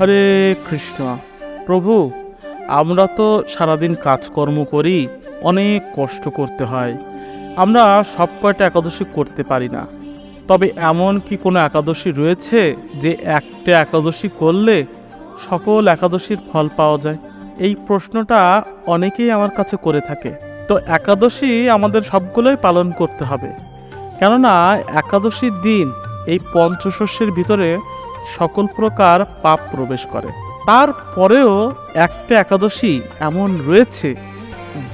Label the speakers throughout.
Speaker 1: হরে কৃষ্ণ। প্রভু, আমরা তো সারাদিন কাজকর্ম করি, অনেক কষ্ট করতে হয়। আমরা সব কয়টা একাদশী করতে পারি না। তবে এমন কি কোনো একাদশী রয়েছে যে একটা একাদশী করলে সকল একাদশীর ফল পাওয়া যায়? এই প্রশ্নটা অনেকেই আমার কাছে করে থাকে। তো একাদশী আমাদের সবগুলোই পালন করতে হবে। কেননা, একাদশীর দিন এই পঞ্চশস্যের ভিতরে সকল প্রকার পাপ প্রবেশ করে। তারপরেও একটা একাদশী এমন রয়েছে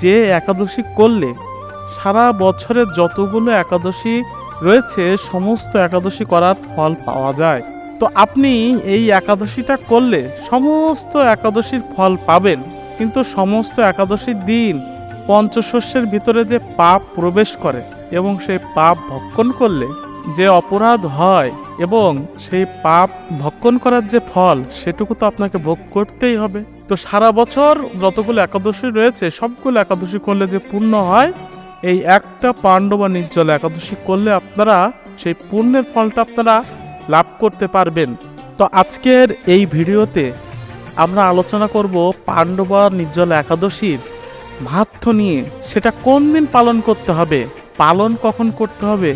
Speaker 1: যে একাদশী করলে সারা বছরের যতগুলো একাদশী রয়েছে, সমস্ত একাদশী করার ফল পাওয়া যায়। তো আপনি এই একাদশীটা করলে সমস্ত একাদশীর ফল পাবেন। কিন্তু সমস্ত একাদশীর দিন পঞ্চশস্যের ভিতরে যে পাপ প্রবেশ করে এবং সেই পাপ ভক্ষণ করলে যে অপরাধ হয় এবং সেই পাপ ভক্ষণ করার যে ফল, সেটুকু তো আপনাকে ভোগ করতেই হবে। তো সারা বছর যতগুলো একাদশী রয়েছে, সবগুলো একাদশী করলে যে পূর্ণ হয়, এই একটা পাণ্ডব নির্জল একাদশী করলে আপনারা সেই পুণ্যের ফলটা আপনারা লাভ করতে পারবেন। তো আজকের এই ভিডিওতে আমরা আলোচনা করব পাণ্ডবা নির্জল একাদশীর মাহাত্ম নিয়ে। সেটা কোন দিন পালন করতে হবে, পালন কখন করতে হবে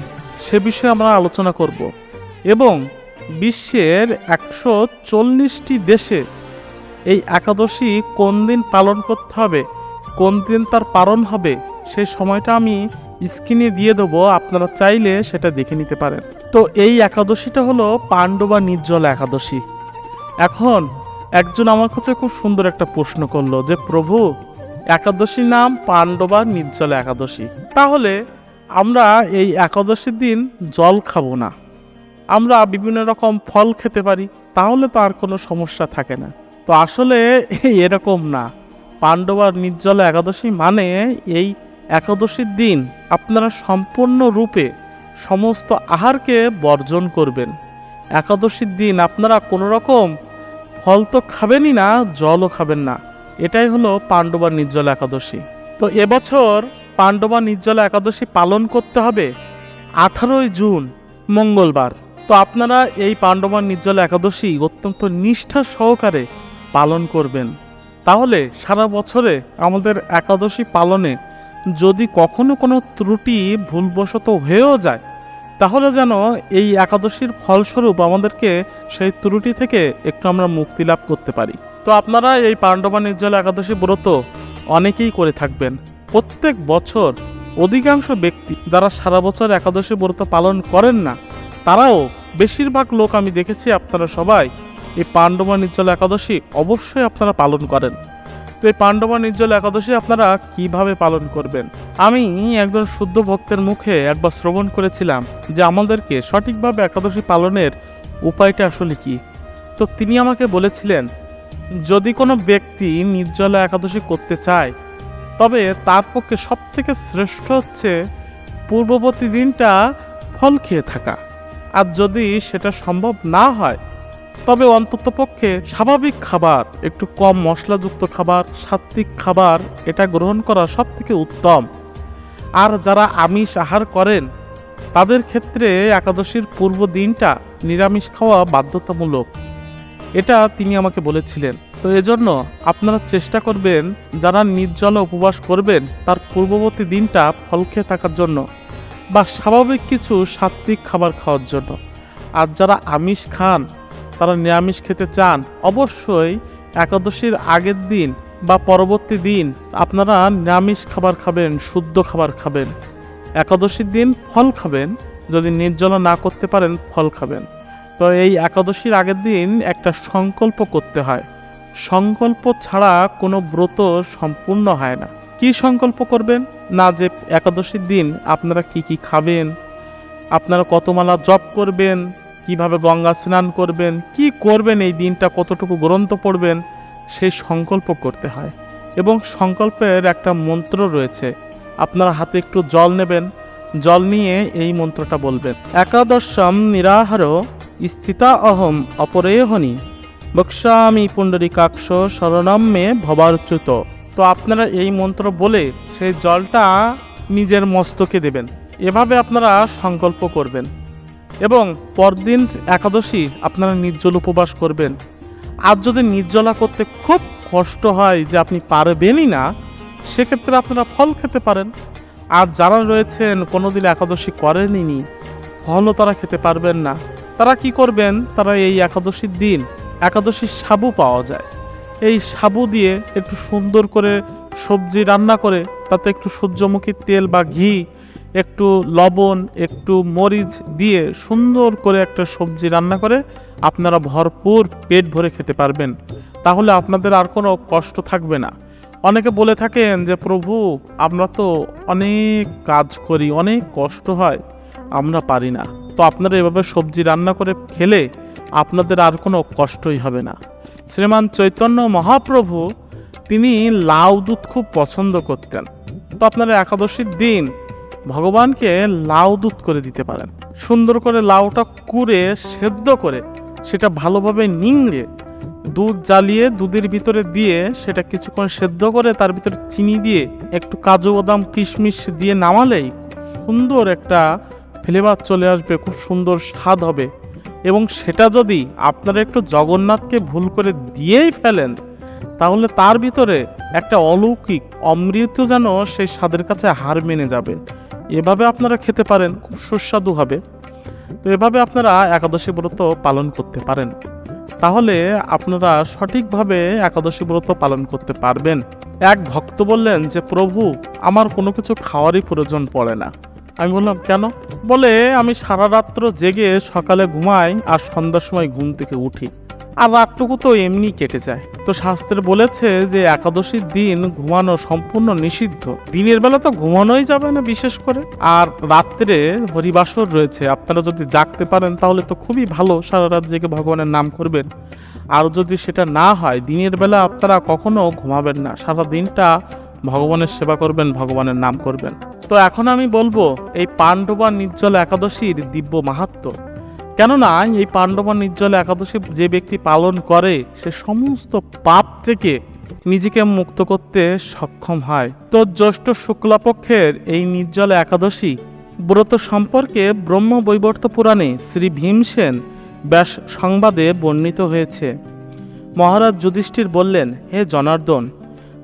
Speaker 1: সে বিষয়ে আমরা আলোচনা করব। এবং বিশ্বের একশো চল্লিশটি দেশে এই একাদশী কোন দিন পালন করতে হবে, কোন দিন তার পালন হবে সেই সময়টা আমি স্ক্রিনে দিয়ে দেবো, আপনারা চাইলে সেটা দেখে নিতে পারেন। তো এই একাদশীটা হলো পাণ্ডবা নির্জল একাদশী। এখন একজন আমার কাছে খুব সুন্দর একটা প্রশ্ন করল যে, প্রভু একাদশী নাম পাণ্ডবা নির্জল একাদশী। তাহলে আমরা এই একাদশীর দিন জল খাব না। আমরা বিভিন্ন রকম ফল খেতে পারি, তাহলে তো আর কোনো সমস্যা থাকে না। তো আসলে এরকম না। পাণ্ডবার নির্জল একাদশী মানে এই একাদশীর দিন আপনারা সম্পূর্ণ রূপে সমস্ত আহারকে বর্জন করবেন। একাদশীর দিন আপনারা কোনো রকম ফল তো খাবেনই না, জলও খাবেন না। এটাই হলো পাণ্ডবার নির্জল একাদশী। তো এবছর পাণ্ডবা নির্জলা একাদশী পালন করতে হবে আঠারোই জুন, মঙ্গলবার। তো আপনারা এই পাণ্ডবা নির্জলা একাদশী অত্যন্ত নিষ্ঠা সহকারে পালন করবেন। তাহলে সারা বছরে আমাদের একাদশী পালনে যদি কখনো কোনো ত্রুটি ভুলবশত হয়েও যায়, তাহলে যেন এই একাদশীর ফলস্বরূপ আমাদেরকে সেই ত্রুটি থেকে একটু আমরা মুক্তি লাভ করতে পারি। তো আপনারা এই পাণ্ডবা নির্জল একাদশী ব্রত অনেকেই করে থাকবেন। প্রত্যেক বছর অধিকাংশ ব্যক্তি যারা সারা বছর একাদশী ব্রত পালন করেন না, তারাও বেশিরভাগ লোক আমি দেখেছি আপনারা সবাই এই পাণ্ডবা নির্জল একাদশী অবশ্যই আপনারা পালন করেন। তো এই পাণ্ডবা নির্জল একাদশী আপনারা কীভাবে পালন করবেন? আমি একজন শুদ্ধ ভক্তের মুখে একবার শ্রবণ করেছিলাম যে আমাদেরকে সঠিকভাবে একাদশী পালনের উপায়টা আসলে কি? তো তিনি আমাকে বলেছিলেন যদি কোনো ব্যক্তি নির্জলা একাদশী করতে চায়, তবে তার পক্ষে সব থেকে শ্রেষ্ঠ হচ্ছে পূর্ববর্তী দিনটা ফল খেয়ে থাকা। আর যদি সেটা সম্ভব না হয়, তবে অন্ততপক্ষে স্বাভাবিক খাবার, একটু কম মশলাযুক্ত খাবার সাত্বিক খাবার, এটা গ্রহণ করা সব থেকে উত্তম। আর যারা আমিষ আহার করেন, তাদের ক্ষেত্রে একাদশীর পূর্ব দিনটা নিরামিষ খাওয়া বাধ্যতামূলক। এটা তিনি আমাকে বলেছিলেন। তো এজন্য আপনারা চেষ্টা করবেন, যারা নির্জলে উপবাস করবেন, তার পূর্ববর্তী দিনটা ফল খেয়ে থাকার জন্য বা স্বাভাবিক কিছু সাত্বিক খাবার খাওয়ার জন্য। আর যারা আমিষ খান, তারা নিরামিষ খেতে চান, অবশ্যই একাদশীর আগের দিন বা পরবর্তী দিন আপনারা নিরামিষ খাবার খাবেন, শুদ্ধ খাবার খাবেন। একাদশীর দিন ফল খাবেন, যদি নির্জলা না করতে পারেন, ফল খাবেন। তো এই একাদশীর আগের দিন একটা সংকল্প করতে হয়। সংকল্প ছাড়া কোনো ব্রত সম্পূর্ণ হয় না। কি সংকল্প করবেন? না, যে একাদশীর দিন আপনারা কি কি খাবেন? আপনারা কত মালা জপ করবেন? কীভাবে গঙ্গা স্নান করবেন? কি করবেন? এই দিনটা কতটুকু গ্রন্থ পড়বেন? সেই সংকল্প করতে হয়। এবং সংকল্পের একটা মন্ত্র রয়েছে। আপনারা হাতে একটু জল নেবেন। জল নিয়ে এই মন্ত্রটা বলবেন। একাদশম নিরাহার স্থিতা অহম অপরেহনি বক্সামি পুণ্ডরিকাক্ষ শরণম মে ভবারচ্যুত। তো আপনারা এই মন্ত্র বলে সেই জলটা নিজের মস্তকে দেবেন। এভাবে আপনারা সংকল্প করবেন। এবং পরদিন একাদশী আপনারা নির্জল উপবাস করবেন। আর যদি নির্জলা করতে খুব কষ্ট হয় যে আপনি পারবেনই না, সেক্ষেত্রে আপনারা ফল খেতে পারেন। আর যারা রয়েছেন কোনোদিন একাদশী করেনি ফলও তারা খেতে পারবেন না। তারা কি করবেন? তারা এই একাদশীর দিন, একাদশীর সাবু পাওয়া যায়। এই সাবু দিয়ে একটু সুন্দর করে সবজি রান্না করে, তাতে একটু সূর্যমুখী তেল বা ঘি, একটু লবণ, একটু মরিচ দিয়ে সুন্দর করে একটা সবজি রান্না করে আপনারা ভরপুর পেট ভরে খেতে পারবেন। তাহলে আপনাদের আর কোনো কষ্ট থাকবে না। অনেকে বলে থাকেন যে, প্রভু, আমরা তো অনেক কাজ করি, অনেক কষ্ট হয়, আমরা পারি না। তো আপনারা এভাবে সবজি রান্না করে খেলে আপনাদের আর কোনো কষ্টই হবে না। শ্রীমান চৈতন্য মহাপ্রভু, তিনি লাউ দুধ খুব পছন্দ করতেন। তো আপনারা একাদশীর দিন ভগবানকে লাউ দুধ করে দিতে পারেন। সুন্দর করে লাউটা কুড়ে, সেদ্ধ করে সেটা ভালোভাবে নিংড়ে দুধ জ্বালিয়ে দুধের ভিতরে দিয়ে সেটা কিছুক্ষণ সেদ্ধ করে তার ভিতরে চিনি দিয়ে একটু কাজু বাদাম কিশমিশ দিয়ে নামালেই সুন্দর একটা ফ্লেভার চলে আসবে, খুব সুন্দর স্বাদ হবে। এবং সেটা যদি আপনারা একটু জগন্নাথকে ভুল করে দিয়েই ফেলেন, তাহলে তার ভিতরে একটা অলৌকিক অমৃত যেন সেই স্বাদের কাছে হার মেনে যাবে। এভাবে আপনারা খেতে পারেন, খুব সুস্বাদু হবে। তো এভাবে আপনারা একাদশী ব্রত পালন করতে পারেন। তাহলে আপনারা সঠিকভাবে একাদশী ব্রত পালন করতে পারবেন। এক ভক্ত বললেন যে, প্রভু, আমার কোনো কিছু খাওয়ারই প্রয়োজন পড়ে না। আমি বললাম, কেন? বলে, আমি সারা রাত্র জেগে সকালে ঘুমাই আর সন্ধ্যার সময় ঘুম থেকে উঠি। আর রাতটুকু তো এমনি কেটে যায়। তো শাস্ত্রে বলেছে যে, একাদশীর দিন ঘুমানো সম্পূর্ণ নিষিদ্ধ। দিনের বেলা তো ঘুমানোই যাবে না বিশেষ করে। আর রাত্রে হরিবাসর রয়েছে। আপনারা যদি জাগতে পারেন, তাহলে তো খুবই ভালো। সারা রাত জেগে ভগবানের নাম করবেন। আর যদি সেটা না হয়, দিনের বেলা আপনারা কখনো ঘুমাবেন না। সারা দিনটা ভগবানের সেবা করবেন, ভগবানের নাম করবেন। তো এখন আমি বলব, এই পাণ্ডবা নির্জল একাদশীর দিব্য মাহাত্ম্য কেননা এই পাণ্ডবা নির্জল একাদশী যে ব্যক্তি পালন করে, সে সমস্ত পাপ থেকে নিজেকে মুক্ত করতে সক্ষম হয়। তো জ্যৈষ্ঠ শুক্লাপক্ষের এই নির্জল একাদশী ব্রত সম্পর্কে ব্রহ্ম বৈবর্ত পুরাণে শ্রী ভীমসেন ব্যাস সংবাদে বর্ণিত হয়েছে। মহারাজ যুধিষ্ঠির বললেন, হে জনার্দন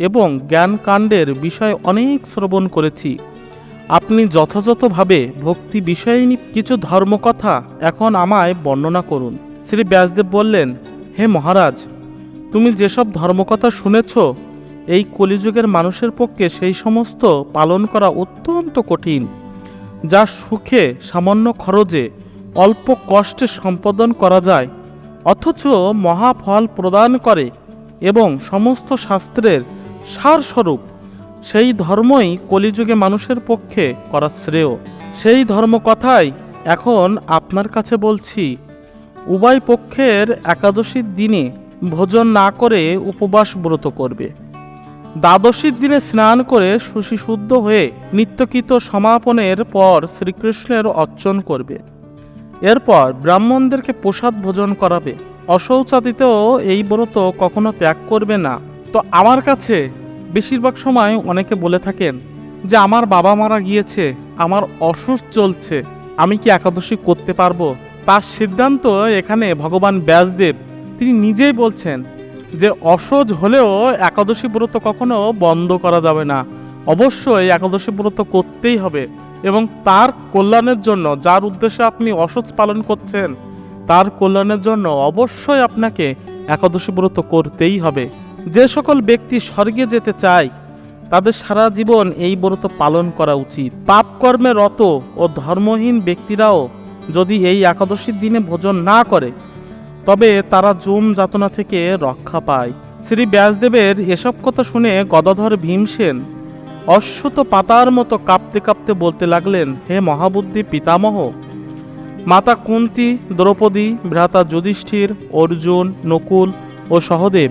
Speaker 1: এবং জ্ঞানকাণ্ডের বিষয় অনেক শ্রবণ করেছি। আপনি যথাযথভাবে ভক্তি বিষয়িনী কিছু ধর্মকথা এখন আমায় বর্ণনা করুন। শ্রী ব্যাসদেব বললেন, হে মহারাজ, তুমি যেসব ধর্মকথা শুনেছ, এই কলিযুগের মানুষের পক্ষে সেই সমস্ত পালন করা অত্যন্ত কঠিন, যা সুখে, সামান্য খরচে, অল্প কষ্টে সম্পাদন করা যায়, অথচ মহাফল প্রদান করে এবং সমস্ত শাস্ত্রের সারস্বরূপ। সেই ধর্মই কলিযুগে মানুষের পক্ষে করা শ্রেয়। সেই ধর্ম কথাই এখন আপনার কাছে বলছি, উভয় পক্ষের একাদশীর দিনে ভোজন না করে উপবাস ব্রত করবে। দ্বাদশীর দিনে স্নান করে শুদ্ধ হয়ে নিত্যকৃত সমাপনের পর শ্রীকৃষ্ণের অর্চন করবে। এরপর ব্রাহ্মণদেরকে প্রসাদ ভোজন করাবে। অশৌচাদিতেও এই ব্রত কখনো ত্যাগ করবে না। তো আমার কাছে বেশিরভাগ সময় অনেকে বলে থাকেন যে, আমার বাবা মারা গিয়েছে, আমার অসুস্থ চলছে, আমি কি একাদশী করতে পারব? তার সিদ্ধান্ত এখানে ভগবান ব্যাসদেব, তিনি নিজেই বলছেন যে অসহজ হলেও একাদশী ব্রত কখনো বন্ধ করা যাবে না। অবশ্যই একাদশী ব্রত করতেই হবে এবং তার কল্যাণের জন্য, যার উদ্দেশ্যে আপনি অসহজ পালন করছেন, তার কল্যাণের জন্য অবশ্যই আপনাকে একাদশী ব্রত করতেই হবে। যে সকল ব্যক্তি স্বর্গে যেতে চায়, তাদের সারা জীবন এই ব্রত পালন করা উচিত। পাপ কর্মে রত ও ধর্মহীন ব্যক্তিরাও যদি এই একাদশীর দিনে ভোজন না করে, তবে তারা জুম যাতনা থেকে রক্ষা পায়। শ্রী ব্যাসদেবের এসব কথা শুনে গদাধর ভীমসেন অশ্বত পাতার মতো কাঁপতে কাঁপতে বলতে লাগলেন, হে মহাবুদ্ধি পিতামহ, মাতা কুন্তি, দ্রৌপদী, ভ্রাতা যুধিষ্ঠির, অর্জুন, নকুল ও সহদেব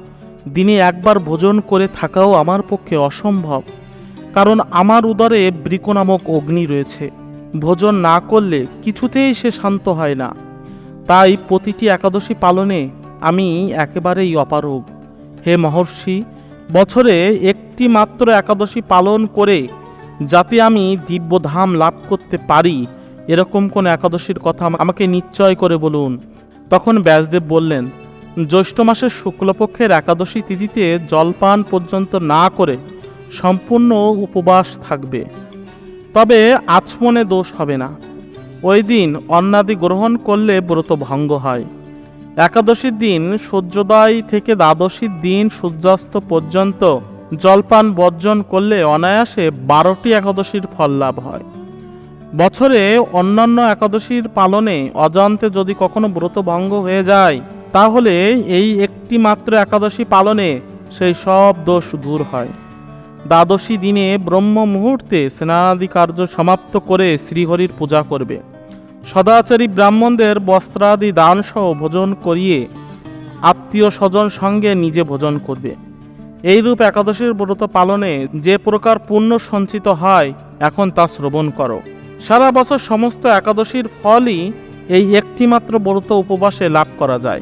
Speaker 1: দিনে একবার ভোজন করে থাকাও আমার পক্ষে অসম্ভব, কারণ আমার উদরে বৃক নামক অগ্নি রয়েছে। ভোজন না করলে কিছুতেই সে শান্ত হয় না। তাই প্রতিটি একাদশী পালনে আমি একেবারেই অপারগ। হে মহর্ষি, বছরে একটি মাত্র একাদশী পালন করে যাতে আমি দিব্যধাম লাভ করতে পারি, এরকম কোন একাদশীর কথা আমাকে নিশ্চয় করে বলুন। তখন ব্যাসদেব বললেন জ্যৈষ্ঠ মাসের শুক্লপক্ষের একাদশী তিথিতে জলপান পর্যন্ত না করে সম্পূর্ণ উপবাস থাকবে। তবে আচমনে দোষ হবে না। ওই দিন অন্নাদি গ্রহণ করলে ব্রত ভঙ্গ হয়। একাদশীর দিন সূর্যোদয় থেকে দ্বাদশীর দিন সূর্যাস্ত পর্যন্ত জলপান বর্জন করলে অনায়াসে বারোটি একাদশীর ফল লাভ হয়। বছরে অন্যান্য একাদশীর পালনে অজান্তে যদি কখনো ব্রত ভঙ্গ হয়ে যায় তাহলে এই একটি মাত্র একাদশী পালনে সেই সব দোষ দূর হয়। দ্বাদশী দিনে ব্রহ্ম মুহূর্তে স্নানাদি কার্য সমাপ্ত করে শ্রীহরির পূজা করবে। সদাচারী ব্রাহ্মণদের বস্ত্রাদি দানসহ ভোজন করিয়ে আত্মীয় স্বজন সঙ্গে নিজে ভোজন করবে। এইরূপ একাদশীর ব্রত পালনে যে প্রকার পুণ্য সঞ্চিত হয়, এখন তা শ্রবণ করো। সারা বছর সমস্ত একাদশীর ফলই এই একটিমাত্র ব্রত উপবাসে লাভ করা যায়।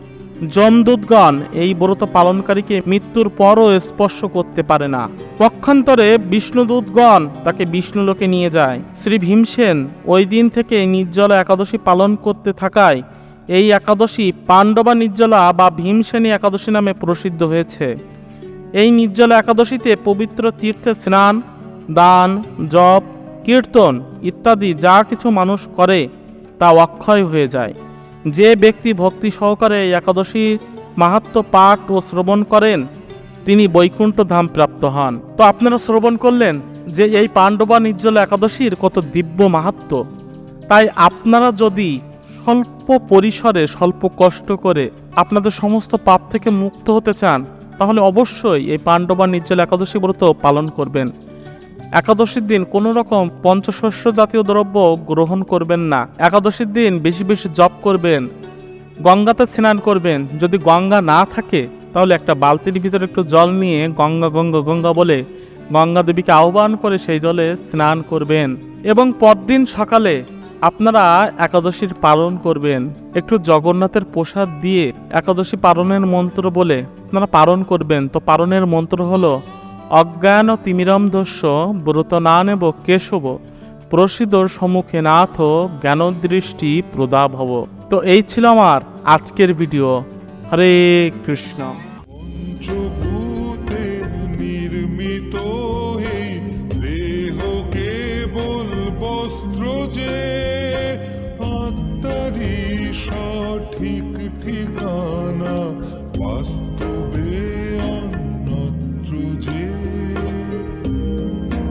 Speaker 1: যমদূতগণ এই ব্রত পালনকারীকে মৃত্যুর পরও স্পর্শ করতে পারে না। পক্ষান্তরে বিষ্ণুদূতগণ তাকে বিষ্ণুলোকে নিয়ে যায়। শ্রী ভীমসেন ওই দিন থেকে নির্জলা একাদশী পালন করতে থাকায় এই একাদশী পাণ্ডবা নির্জলা বা ভীমসেনী একাদশী নামে প্রসিদ্ধ হয়েছে। এই নির্জলা একাদশীতে পবিত্র তীর্থে স্নান, দান, জপ, কীর্তন ইত্যাদি যা কিছু মানুষ করে তা অক্ষয় হয়ে যায়। যে ব্যক্তি ভক্তি সহকারে একাদশী মাহাত্ম পাঠ ও শ্রবণ করেন, তিনি বৈকুণ্ঠ ধাম প্রাপ্ত হন। তো আপনারা শ্রবণ করলেন যে এই পাণ্ডবা নির্জল একাদশীর কত দিব্য মাহাত্ম। তাই আপনারা যদি স্বল্প পরিসরে স্বল্প কষ্ট করে আপনাদের সমস্ত পাপ থেকে মুক্ত হতে চান, তাহলে অবশ্যই এই পাণ্ডবা নির্জল একাদশী ব্রত পালন করবেন। একাদশীর দিন কোনো রকম পঞ্চশস্য জাতীয় দ্রব্য গ্রহণ করবেন না। একাদশীর দিন বেশি বেশি জপ করবেন, গঙ্গাতে স্নান করবেন। যদি গঙ্গা না থাকে, তাহলে একটা বালতির ভিতরে একটু জল নিয়ে গঙ্গা গঙ্গা গঙ্গা বলে গঙ্গা দেবীকে আহ্বান করে সেই জলে স্নান করবেন। এবং পরদিন সকালে আপনারা একাদশীর পালন করবেন। একটু জগন্নাথের প্রসাদ দিয়ে একাদশী পালনের মন্ত্র বলে আপনারা পালন করবেন। তো পালনের মন্ত্র হলো অজ্ঞান তিমিরম দস্য ব্রত না নেব কেশব প্রসিদ্ধ সম্মুখে নাথ জ্ঞানদৃষ্টি প্রদাভব। তো এই ছিল আমার আজকের ভিডিও। হরে কৃষ্ণ।